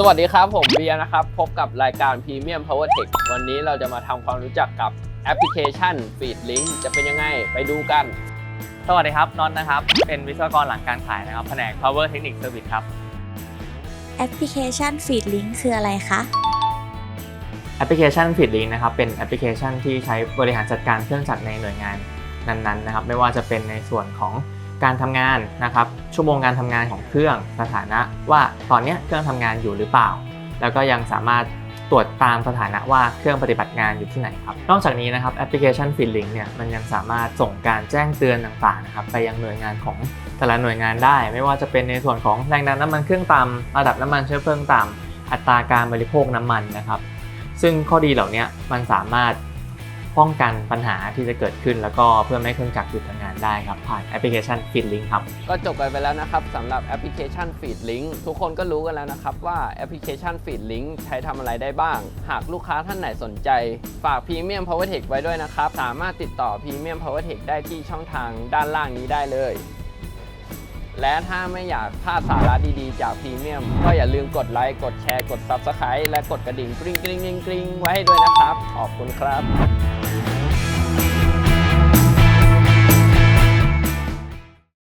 สวัสดีครับ ผมเบียร์นะครับ พบกับรายการ Premium Power Tech วันนี้เราจะมาทำความรู้จักกับแอปพลิเคชัน Feed Link จะเป็นยังไงไปดูกัน สวัสดีครับน็อตนะครับ เป็นวิศวกรหลังการขายนะครับแผนก Power Technic Service ครับ แอปพลิเคชัน Feedlink คืออะไรคะ แอปพลิเคชัน Feedlink นะครับ เป็นแอปพลิเคชันที่ใช้บริหารจัดการเครื่องจักรในหน่วยงานนั้นๆนะครับ ไม่ว่าจะเป็นในส่วนของ การทำงานนะครับ ชั่วโมงการทำงานของเครื่องสถานะว่าตอนนี้เครื่องทำงานอยู่หรือเปล่า แล้วก็ยังสามารถตรวจตามสถานะว่าเครื่องปฏิบัติงานอยู่ที่ไหนครับ นอกจากนี้นะครับแอปพลิเคชัน Feedlink เนี่ยมันยังสามารถส่งการแจ้งเตือนต่างๆนะครับไปยังหน่วยงานของแต่ละหน่วยงานได้ ไม่ว่าจะเป็นในส่วนของแรงดันน้ำมันเครื่องต่ำระดับน้ำมันเชื้อเพลิงต่ำอัตราการบริโภคน้ำมันนะครับ ซึ่งข้อดีเหล่านี้มันสามารถ ป้องกันปัญหาที่จะเกิดขึ้น แล้วก็เพื่อไม่ให้เครื่องจักรหยุดทำงานได้ครับผ่านแอปพลิเคชัน Feedlink ครับ ก็จบกันไปแล้วนะครับสำหรับแอปพลิเคชัน Feed Link ทุกคนก็รู้กันแล้วนะครับว่าแอปพลิเคชัน Feed Link ใช้ทำอะไรได้บ้าง หากลูกค้าท่านไหนสนใจ ฝาก Premium Power Tech ไว้ด้วยนะครับ สามารถติดต่อ Premium Power Tech ได้ที่ช่องทางด้านล่างนี้ได้เลย และถ้าไม่อยากพลาดสาระดีๆ จาก Premium ก็อย่าลืมกดไลค์กดแชร์กด Subscribe และกดกระดิ่งกริ๊งกริ๊งกริ๊งกริ๊งไว้ให้ด้วยนะครับ ขอบคุณครับ